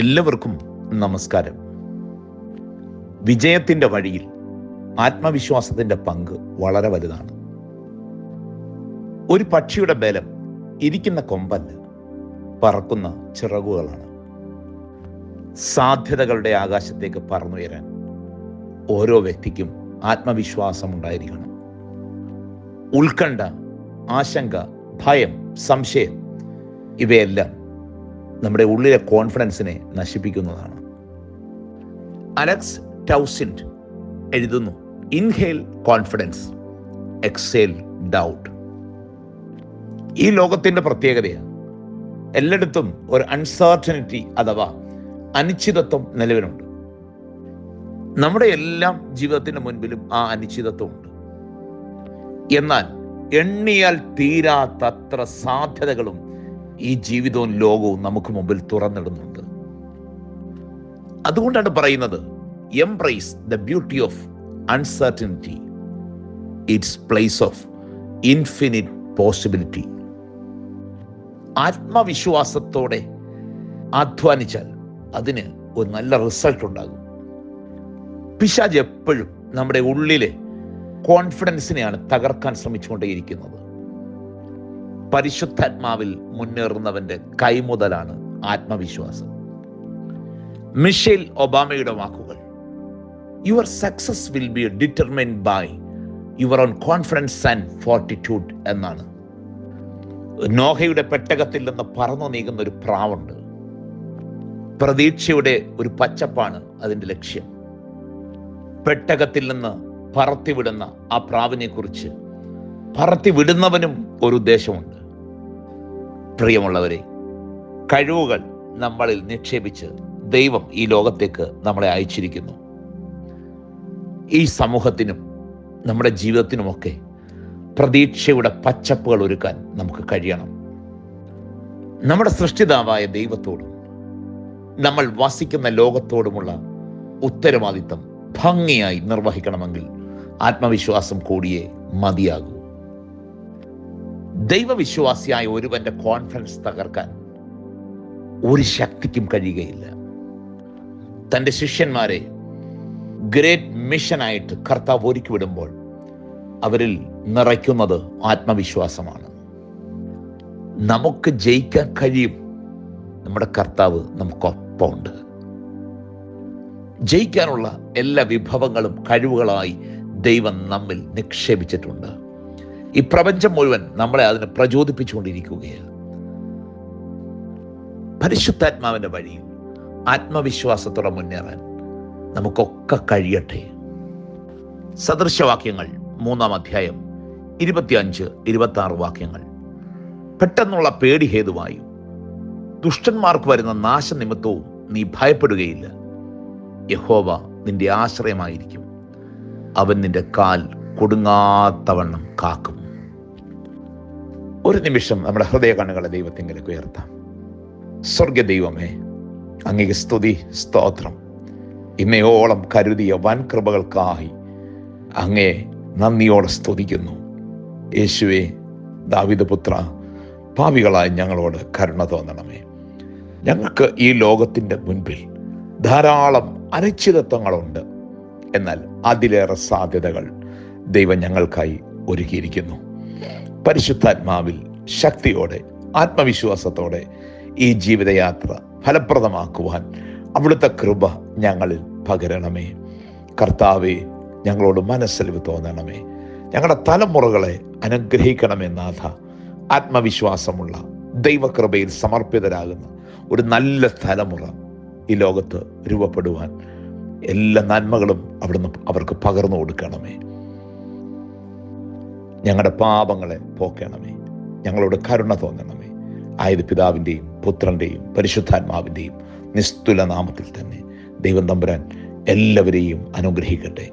എല്ലാവർക്കും നമസ്കാരം. വിജയത്തിന്റെ വഴിയിൽ ആത്മവിശ്വാസത്തിന്റെ പങ്ക് വളരെ വലുതാണ്. ഒരു പക്ഷിയുടെ ബലം ഇരിക്കുന്ന കൊമ്പല്ല പറക്കുന്ന ചിറകുകളാണ്. സാധ്യതകളുടെ ആകാശത്തേക്ക് പറന്നുയരാൻ ഓരോ വ്യക്തിക്കും ആത്മവിശ്വാസം ഉണ്ടായിരിക്കണം. ഉത്കണ്ഠ ആശങ്ക ഭയം സംശയം ഇവയെല്ലാം നമ്മുടെ ഉള്ളിലെ കോൺഫിഡൻസിനെ നശിപ്പിക്കുന്നതാണ്. അലക്സ് ടൗസിൻഡ് എഴുതുന്നു ഇൻഹേൽ കോൺഫിഡൻസ് എക്സേൽ ഡൗട്ട്. ഈ ലോകത്തിന്റെ പ്രത്യേകതയാണ്. എല്ലായിടത്തും ഒരു അൺസർട്ടനിറ്റി അഥവാ അനിശ്ചിതത്വം നിലവിലുണ്ട്. നമ്മുടെ എല്ലാം ജീവിതത്തിന്റെ മുൻപിലും ആ അനിശ്ചിതത്വമുണ്ട് എന്നാൽ എണ്ണിയാൽ തീരാത്തത്ര സാധ്യതകളും ഈ ജീവിതവും ലോകവും നമുക്ക് മുമ്പിൽ തുറന്നിടുന്നുണ്ട്. അതുകൊണ്ടാണ് പറയുന്നത് embrace the beauty of uncertainty it's place of infinite possibility ആത്മവിശ്വാസത്തോടെ അധ്വാനിച്ചാൽ അതിന് ഒരു നല്ല റിസൾട്ട് ഉണ്ടാകും. പിശാജ് എപ്പോഴും നമ്മുടെ ഉള്ളിലെ കോൺഫിഡൻസിനെയാണ് തകർക്കാൻ ശ്രമിച്ചുകൊണ്ടേയിരിക്കുന്നത്. പരിശുദ്ധാത്മാവിൽ മുന്നേറുന്നവന്റെ കൈമുതലാണ് ആത്മവിശ്വാസം. മിഷേൽ ഒബാമയുടെ വാക്കുകൾ your success will be determined by your own confidence and fortitude എന്നാണ്. നോഹയുടെ പെട്ടകത്തിൽ നിന്ന് പറന്നു നീങ്ങുന്ന ഒരു പ്രാവുണ്ട്. പ്രതീക്ഷയുടെ ഒരു പച്ചപ്പാണ് അതിന്റെ ലക്ഷ്യം. പെട്ടകത്തിൽ നിന്ന് പറത്തിവിടുന്ന ആ പ്രാവിനെ കുറിച്ച് പറത്തിവിടുന്നവനും ഒരു ഉദ്ദേശമുണ്ട്. പ്രിയമുള്ളവരെ കഴിവുകൾ നമ്മളിൽ നിക്ഷേപിച്ച് ദൈവം ഈ ലോകത്തേക്ക് നമ്മളെ അയച്ചിരിക്കുന്നു. ഈ സമൂഹത്തിനും നമ്മുടെ ജീവിതത്തിനുമൊക്കെ പ്രതീക്ഷയുടെ പച്ചപ്പുകൾ ഒരുക്കാൻ നമുക്ക് കഴിയണം. നമ്മുടെ സൃഷ്ടിതാവായ ദൈവത്തോടും നമ്മൾ വസിക്കുന്ന ലോകത്തോടുമുള്ള ഉത്തരവാദിത്തം ഭംഗിയായി നിർവഹിക്കണമെങ്കിൽ ആത്മവിശ്വാസം കൂടിയേ മതിയാകൂ. ദൈവവിശ്വാസിയായ ഒരുവന്റെ കോൺഫിഡൻസ് തകർക്കാൻ ഒരു ശക്തിക്കും കഴിയുകയില്ല. തന്റെ ശിഷ്യന്മാരെ ഗ്രേറ്റ് മിഷനായിട്ട് കർത്താവ് ഒരുക്കി വിടുമ്പോൾ അവരിൽ നിറയ്ക്കുന്നത് ആത്മവിശ്വാസമാണ്. നമുക്ക് ജയിക്കാൻ കഴിയും. നമ്മുടെ കർത്താവ് നമുക്കൊപ്പമുണ്ട് ജയിക്കാനുള്ള എല്ലാ വിഭവങ്ങളും കഴിവുകളായി ദൈവം നമ്മിൽ നിക്ഷേപിച്ചിട്ടുണ്ട്. ഈ പ്രപഞ്ചം മുഴുവൻ നമ്മളെ അതിനെ പ്രചോദിപ്പിച്ചുകൊണ്ടിരിക്കുകയാണ്. പരിശുദ്ധാത്മാവിന്റെ വഴിയിൽ ആത്മവിശ്വാസത്തോടെ മുന്നേറാൻ നമുക്കൊക്കെ കഴിയട്ടെ. സദൃശവാക്യങ്ങൾ മൂന്നാം അധ്യായം ഇരുപത്തിയഞ്ച് ഇരുപത്തി ആറ് വാക്യങ്ങൾ. പെട്ടെന്നുള്ള പേടി ഹേതുവായും. ദുഷ്ടന്മാർക്ക് വരുന്ന നാശനിമിത്തവും നീ ഭയപ്പെടുകയില്ല. യഹോവ നിന്റെ ആശ്രയമായിരിക്കും. അവൻ നിന്റെ കാൽ കൊടുങ്ങാത്തവണ്ണം കാക്കും. ഒരു നിമിഷം നമ്മുടെ ഹൃദയ കണ്ണുകളെ ദൈവത്തിങ്കിലേക്ക് ഉയർത്താം. സ്വർഗ ദൈവമേ അങ്ങേക്ക് സ്തുതി സ്തോത്രം. ഇന്നയോളം കരുതിയ വൻ കൃപകൾക്കായി അങ്ങേ നന്ദിയോടെ സ്തുതിക്കുന്നു. യേശുവെ ദാവിദപുത്ര പാവികളായ ഞങ്ങളോട് കരുണ തോന്നണമേ. ഞങ്ങൾക്ക് ഈ ലോകത്തിന്റെ മുൻപിൽ ധാരാളം അനിശ്ചിതത്വങ്ങളുണ്ട്. എന്നാൽ അതിലേറെ സാധ്യതകൾ ദൈവം ഞങ്ങൾക്കായി ഒരുക്കിയിരിക്കുന്നു. പരിശുദ്ധാത്മാവിൽ ശക്തിയോടെ ആത്മവിശ്വാസത്തോടെ ഈ ജീവിതയാത്ര ഫലപ്രദമാക്കുവാൻ അവിടുത്തെ കൃപ ഞങ്ങളിൽ പകരണമേ. കർത്താവെ ഞങ്ങളോട് മനസ്സലിവ് തോന്നണമേ. ഞങ്ങളുടെ തലമുറകളെ അനുഗ്രഹിക്കണമേ നാഥ. ആത്മവിശ്വാസമുള്ള ദൈവകൃപയിൽ സമർപ്പിതരാകുന്ന ഒരു നല്ല തലമുറ ഈ ലോകത്ത് രൂപപ്പെടുവാൻ എല്ലാ നന്മകളും അവിടുന്ന് അവർക്ക് പകർന്നു കൊടുക്കണമേ. ഞങ്ങളുടെ പാപങ്ങളെ പോക്കണമേ. ഞങ്ങളോട് കരുണ തോന്നണമേ. ആയത് പിതാവിന്റെയും പുത്രന്റെയും പരിശുദ്ധാത്മാവിന്റെയും നിസ്തുല നാമത്തിൽ തന്നെ ദൈവം തമ്പുരാൻ എല്ലാവരെയും അനുഗ്രഹിക്കട്ടെ.